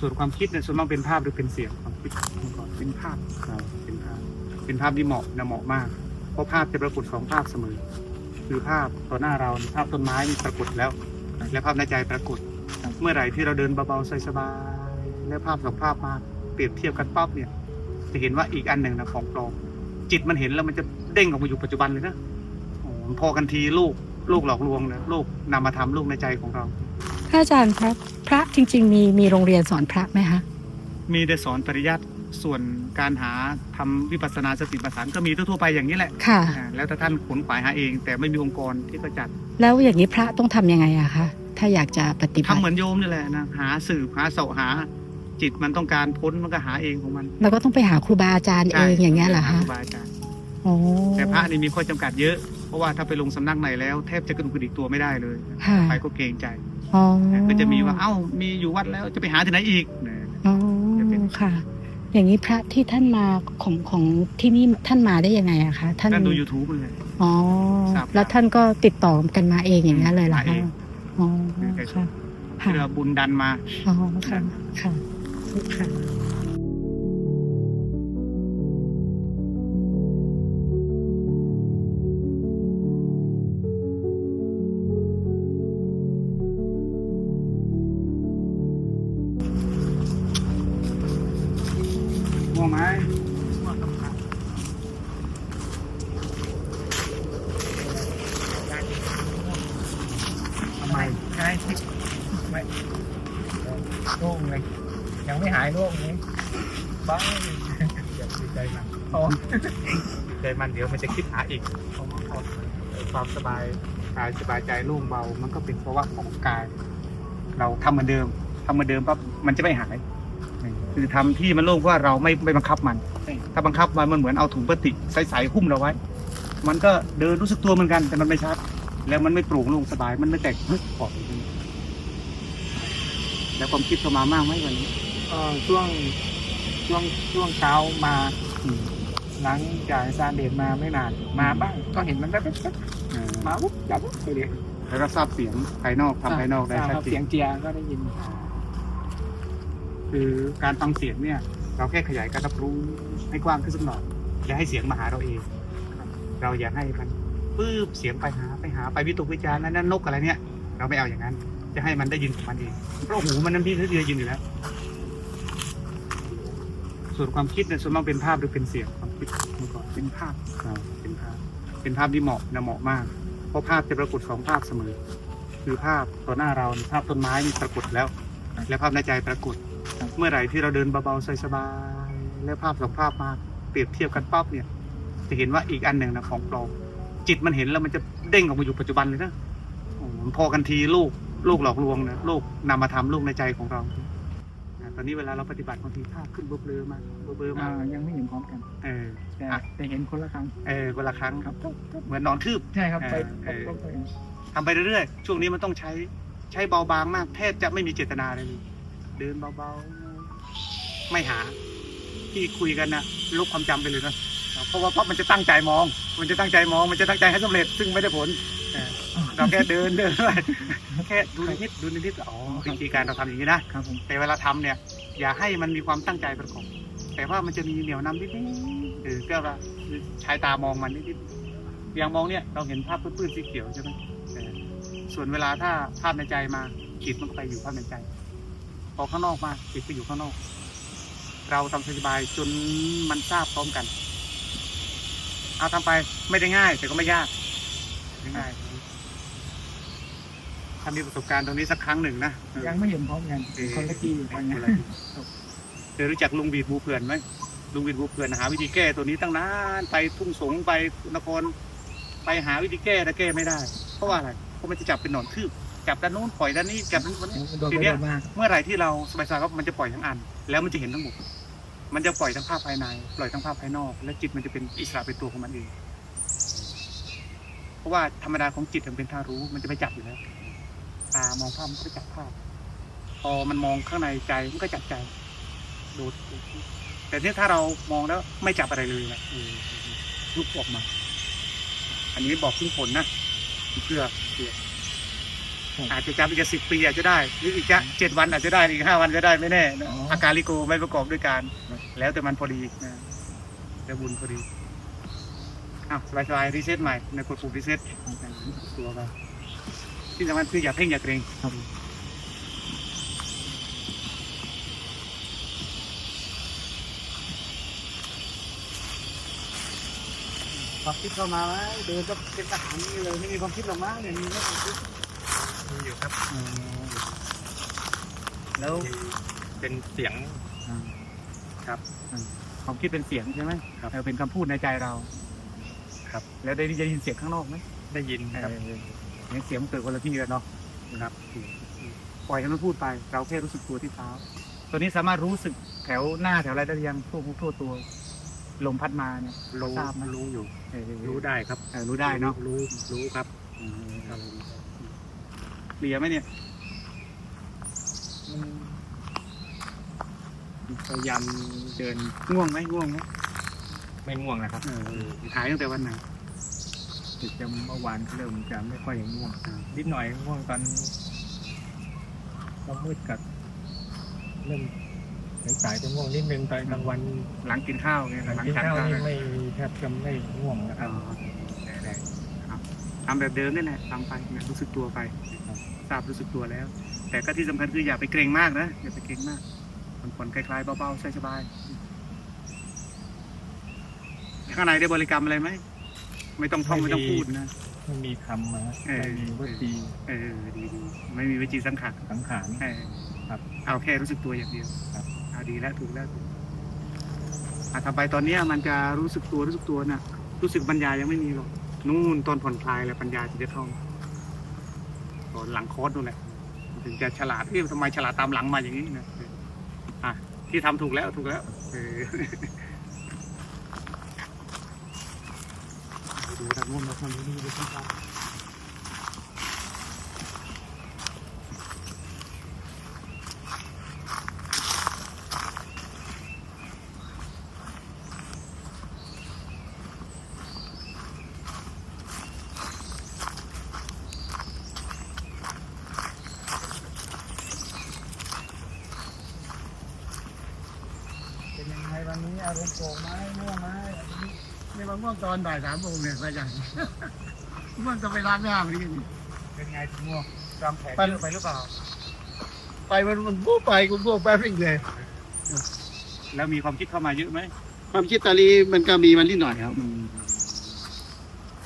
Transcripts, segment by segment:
ส่วนความคิดเนี่ยส่วนมากเป็นภาพหรือเป็นเสียงความคิดก่อนเป็นภาพครับเป็นภาพ เป็นภาพที่เหมาะนะเหมาะมาก เพราะภาพจะปรากฏสองภาพเสมอ คือภาพต่อหน้าเราภาพต้นไม้มีปรากฏแล้ว และภาพในใจปรากฏ เมื่อไหร่ที่เราเดินเบาๆสบายๆแล้วภาพสองภาพมาเปรียบเทียบกันปั๊บเนี่ย จะเห็นว่าอีกอันหนึ่งนะของปลอมจิตมันเห็นแล้วมันจะเด้งออกมาอยู่ปัจจุบันเลยนะพอกันทีลูกลูกหลอกลวงนะลูกนำมาทำลูกในใจของเรา พระอาจารย์ครับ พระจริง ๆ มีมีโรงเรียนสอนพระไหมคะมีแต่สอนปริยัติส่วนการหาทำวิปัสสนาสติปัฏฐานก็มีทั่วๆไปอย่างนี้แหละค่ะ อ่าแล้วถ้าท่านขนขวายหาเอง แต่ไม่มีองค์กรที่ก็จัดแล้วอย่างนี้พระต้องทำยังไงอะคะถ้าอยากจะปฏิบัทำติเหมือนโยมนี่แหละนะหาสืบหาเสาะหา จิตมันต้องการพ้นมันก็หาเองของมันเราก็ต้องไปหาครูบาอาจารย์เองอย่างเงี้ยเหรอหาคะครูบาอาจารย์โอ้แต่พระนี่มีข้อจำกัดเยอะ เพราะว่าถ้าไปลงสำนักไหนแล้วแทบจะกระดุกกระดิกตัวไม่ได้เลย ค่ะ ไปก็เกรงใจ อ๋อก็จะมีว่าเอ้ามีอยู่วัดแล้วจะไปหาที่ไหนอีกเนี่ยอ๋อจะเป็นค่ะ อย่างนี้พระที่ท่านมาของของที่นี่ท่านมาได้ยังไงอะคะท่านท่านดู YouTube เลยอ๋อครับแล้วท่านก็ติดต่อกันมาเองอย่างนี้นเลยเหรอมาเอคะงอ๋อค่ะค่ะเรือบุญดันมาอ๋อค่ะค่ะค่ะ หัวไม้ทำไมใช่ไม่โล่งเลยยังไม่หายโล่งเลยบ้าอย่าดีใจมันพอใจมันเดี๋ยวมันจะคิดหาอีกความสบายกายสบายใจโล่งเบา มันก็เป็นเพราะว่าของกาย เราทำเหมือนเดิมทำเหมือนเดิมปั๊บมันจะไม่หาย คือทำที่มันโล่งเพราะว่าเราไม่ไม่บังคับมัน ถ้าบังคับมันมันเหมือนเอาถุงพลาสติกใสๆหุ้มเราไว้ มันก็เดินรู้สึกตัวเหมือนกันแต่มันไม่ชัด แล้วมันไม่โปร่งโล่งสบาย มันไม่แตกฮึกออกแล้วความคิดเข้ามามากไหมวันนี้เอ่อช่วงช่วงช่วงเช้ามาหลังจากอาจารย์เดชมาไม่นานมาบ้างก็เห็นมันแป๊บๆมาปุ๊บจับปุ๊บไปเลยแล้วก็ทราบเสียงภายนอกทำภายนอกได้ทราบชัดครับเจเสียนงเจียก็ได้ยิน คือการฟังเสียงเนี่ย เราแค่ขยายการรับรู้ให้กว้างขึ้นสักหน่อยอย่าให้เสียงมาหาเราเองเราอย่าให้มันปื้บเสียงไปหาไปหาไปวิตกวิจารณ์นั่นนั่นนกอะไรเนี่ย เราไม่เอาอย่างนั้น จะให้มันได้ยินของมันเองเพราะหูมันนั้นพี่ที่จะยินอยู่แล้วส่วนความคิดเนี่ยส่วนมากเป็นภาพหรือเป็นเสียงความคิดเมื่อก่อนเป็นภาพครับเป็นภาพ เป็นภาพที่เหมาะนะเหมาะมาก เพราะภาพจะปรากฏสองภาพเสมอ คือภาพต่อหน้าเราภาพต้นไม้มีปรากฏแล้ว และภาพในใจปรากฏ เมื่อไหร่ที่เราเดินเบาๆสบายๆแล้วภาพสองภาพมาเปรียบเทียบกันปั๊บเนี่ย จะเห็นว่าอีกอันหนึ่งนะของปลอมจิตมันเห็นแล้วมันจะเด้งออกมาอยู่ปัจจุบันเลยนะโอ้โหพอกันทีลูกลูกหลอกลวงนะลูกนำมาทำลูกในใจของเราอ่าตอนนี้เวลาเราปฏิบัติบางทีภาพขึ้นเบลอๆมาเบลอๆอ่ามายังไม่เห็นพร้อมกัน เออแต่อะแต่เห็นคนละครั้ง เออเวลาครั้งครับเหมือนนอนทืบใช่ครับไปเออไปไปทำไปเรื่อยๆช่วงนี้มันต้องใช้ใช้เบาบางมาก แทบจะไม่มีเจตนาเลย เดินเบาๆ ไม่หา ที่คุยกันนะลบความจำไปเลยนะเพราะว่าเพราะมันจะตั้งใจมอง มันจะตั้งใจมอง มันจะตั้งใจให้สำเร็จ ซึ่งไม่ได้ผลเออเราแค่เดินเดินไปแค่ดูนิดๆดูนิดๆอ๋อวิธีการเราทำอย่างนี้นะครับผมแต่เวลาทำเนี่ย อย่าให้มันมีความตั้งใจประกอบแต่ว่ามันจะมีเหนียวนำนิดๆหรือก็ว่าใช้ตามองมันนิดๆอย่างมองเนี่ยเราเห็นภาพปื้นๆสีเขียวใช่ไหมเออส่วนเวลาถ้าภาพในใจมาจิตมันก็ไปอยู่ภาพในใจ พอข้างนอกมาจิตไปอยู่ข้างนอก เราทำสบายๆจนมันทราบพร้อมกัน เอาทำไปไม่ได้ง่าย แต่ก็ไม่ยากไม่ง่ายถ้ามีประสบการณ์ตรงนี้สักครั้งหนึ่งนะเออยังไม่เห็นพร้อมกันคนละทีคนคละนละทีเคยรู้จักลุงบีดบูเพื่อนไหมลุงบีดบูเพื่อนหาวิธีแก้ตัวนี้ตั้งนานไปทุ่งสงไปนครไปหาวิธีแก้แต่แก้ไม่ได้ เพราะว่าอะไรเพราะมันจะจับเป็นหนอนคืบ จับด้านโน้นปล่อยด้านนี้จับด้านนี้โดนทีไปเนี้โดยนมาเมื่อไหร่ที่เราสบายๆก็มันจะปล่อยทั้งอัน แล้วมันจะเห็นทั้งหมดมันจะปล่อยทั้งภาพภายใน ปล่อยทั้งภาพภายนอก และจิตมันจะเป็นอิสระเป็นตัวของมันเอง เพราะว่าธรรมดาของจิตมันเป็นท่ารู้มันจะไปจับอยู่แล้วตามองภาพมันก็ไปจับภาพ พอมันมองข้างในใจมันก็จับใจโดดแต่ที่ถ้าเรามองแล้วไม่จับอะไรเลยนะเออลุกออกมา อันนี้บอกขึ้นผลนะเพื่อเพื่ ออาจจะจำอีกสิบปีอาจจะได้หรืออีกจะเจ็ดวันอาจจะได้อีกห้าวันจะได้ไม่แน่นะอ๋ออ อาการลิโกไม่ประกอบด้วยการครับแล้วแต่มันพอดีนะแล้วบุญพอดีอ้าวสบายๆรีเซ็ตใหม่ในกดปุ่มรีเซ็ตตัวไปที่สำคัญคืออย่าเพ่งอย่าเกรงครับความคิดเข้ามาไหมเดินก็เป็นทหารนี่เลยไม่มีความคิดหรอกมั้งเนี่ยมีไหมความคิด มีอยู่ครับแล้วเป็นเสียงครับความคิดเป็นเสียงใช่ไหมเออเป็นคำพูดในใจเราครับ แล้วได้ได้ยินเสียงข้างนอกไหมได้ยินครับ เออเนี่ยเสียงมันเกิดคนละที่กันเนาะครับ ปล่อยให้มันพูดไป เราแค่รู้สึกตัวที่เท้า ตัวนี้สามารถรู้สึกแถวหน้าแถวอะไรได้หรือยังทั่วทั่วตัว ลมพัดมาเนี่ย รู้ทราบไหม รู้อยู่ เออรู้ได้ครับเออรู้ได้เนาะรู้รู้ครับครับ เคลียร์ไหมเนี่ยพยายามเดินง่วงไหมง่วงไหมไม่ง่วงนะครับ เออหายตั้งแต่วันไหนติดจำเมื่อวานเริ่มจะไม่ค่อยง่วงนิดหน่อยง่วงตอนตอนมืดกับเริ่มสายๆจะง่วงนิดนึงตอนกลางวันหลังกินข้าวเนี่ยหลังหลังกินทานข้าวข้าวนี่เนี่ยไม่แทบจะไม่ง่วงนะคอ๋รัอบได้ๆครับ ทำแบบเดิมนี่แหละทำไปเนี่ยรู้สึกตัวไปทราบรู้สึกตัวแล้ว แต่ก็ที่สำคัญคืออย่าไปเกรงมากนะอย่าไปเกรงมากผ่อนๆคลายๆเบาๆสบายๆข้างในได้บริกรรมอะไรไหมไม่ต้องท่องไม่ต้องพูดนะไม่มีคำนะเออไม่มีวจีเออดีดีๆไม่มีวิจีสังขารสังขารเออครับเอาแค่รู้สึกตัวอย่างเดียวครับเอาดีแล้วถูกแล้วถูกอะทำไปตอนเนี้ยมันจะรู้สึกตัวรู้สึกตัวน่ะ รู้สึกปัญญายังไม่มีหรอก นู่นตอนผ่อนคลายแล้วปัญญาจะได้เข้าตอนหลังคอร์สนู่นแหละถึงจะฉลาดเอ๊ะทำไมฉลาดตามหลังมาอย่างนี้นะอะที่ทำถูกแล้วถูกแล้วเออดูทางโน้นมาทางนี้ดูทางนี้ยังไงวันนี้อารมณ์ โกรธไหมง่วงไหมนี่มันง่วงตอนบ่ายสามโมงเนี่ยอาจารย์ม่วงจะไปร้านไม่ห้างนี่เป็นไงม่วงจำแผนเยอะไปหรือเปล่า ไปมันมันพูดไปกูพูดแป๊บเองเลย แล้วมีความคิดเข้ามาเยอะไหมความคิดตอนนี้มันก็มีมันนิดหน่อยครับ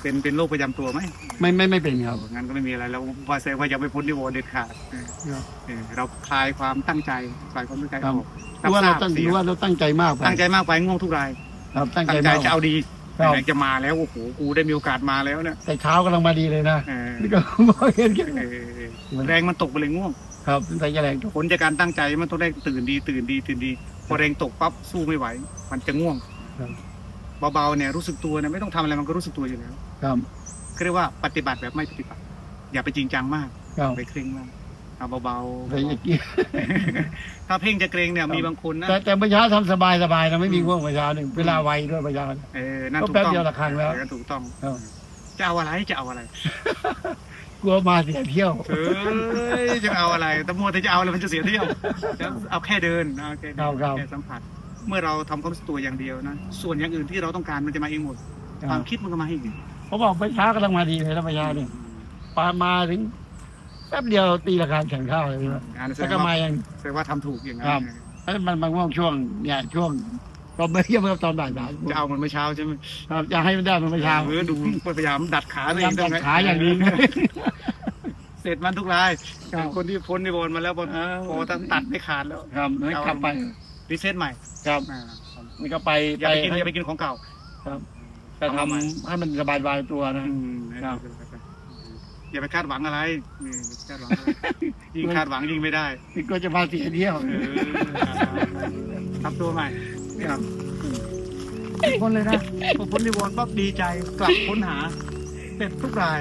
เป็นเป็นโรคประจำตัวไหมไม่ไม่ไม่เป็นครับ งั้นก็ไม่มีอะไรแล้วว่าแสดงว่ายังไม่พ้นนิวรณ์เด็ดขาดเออครับเออเราคลายความตั้งใจคลายความตั้งใจครับออกหรือว่าเราตั้งบทหรือว่าเราตั้งใจมากไปตั้งใจมากไปง่วงทุกรายครับตั้งใจตั้งใจมาก จะเอาดีครับ ไหนๆจะมาแล้วโอ้โหกูได้มีโอกาสมาแล้วเนี่ยแต่เช้ากำลังมาดีเลยนะเออนี่ก็มองเห็นแค่เออแรงมันตกไปเลยง่วง ครับตั้งใจแรงทุกผลจากการตั้งใจมันต้องได้ตื่นดีตื่นดีตื่นดี พอแรงตกปั๊บสู้ไม่ไหว มันจะง่วง ครับ เบาๆเนี่ยรู้สึกตัวเนี่ยไม่ต้องทำอะไรมันก็รู้สึกตัวอยู่แล้ว ครับเขาเรียกว่าปฏิบัติแบบไม่ปฏิบัติ อย่าไปจริงจังมากครับไปเคร่งมากเอาเบาแต่อย่างนี้ๆถ้าเพ่งจะเกรงเนี่ยมีบางคนนะแต่แต่เมื่อเช้าทำสบายสบายนะไม่มีง่วงเมื่อเช้าหนึ่งเวลาไวด้วยเมื่อเช้า เออนั่นก็ถูกแป๊บต้องเดียวละครั้งแล้ว เออถูกต้อง ครับจะเอาอะไรจะเอาอะไรกลัวมาเสียเที่ยว เอ้ยจะเอาอะไรแต่มัวแต่จะเอาอะไรมันจะเสียเที่ยวจะเอาแค่เดินเอาแค่เดิครับครับ แค่สัมผัส เมื่อเราทำความรู้สึกตัวอย่างเดียวนะส่วนอย่างอื่นที่เราต้องการมันจะมาเองหมด ความคิดมันก็มาเอง เขาบอกเมื่อเช้ากำลังมาดีเลยแล้วเมื่อเช้าเนี่ยปามาถึงแป๊บเดียวตีราคาแข่งข้าวเลยนะอันนั้นแสแล้วดก็งมาว่ายังแสดงว่าทำถูกอย่างนั้นครับแล้วมันมันง่วงช่วงเนี่ยช่วงตอนเมื่อกี้เมื่อตอนบ่ายสามจะเอามันเมื่อเช้าใช่ไหมครับจะให้มันได้มันเมื่อเช้าเออดูพยายามดัดขาพตัวยาเอยามงตัดขาอย่างนี้ เสร็จมันทุกรายครับ คนที่พ้นในบนมาแล้วบนอ่าพอตั้งตัดไม่ขาดแล้วครับแล้วกลับไปรีเซ็ตใหม่ครับอ่ามันก็ไปอย่าไปไปกินอย่าไปกินของเก่า ไปทำให้มันสบายบายตัวนะ อืมครับ อย่าไปคาดหวังอะไรนี่คาดหวังอะไรยิ่งคาดหวังยิ่งไม่ได้นี่ก็จะมาเสียเที่ยวเออทำตัวใหม่ครับพ้นเลยนะพอพ้นนิวรณ์ปั๊บดีใจกลับค้นหาเสร็จทุกราย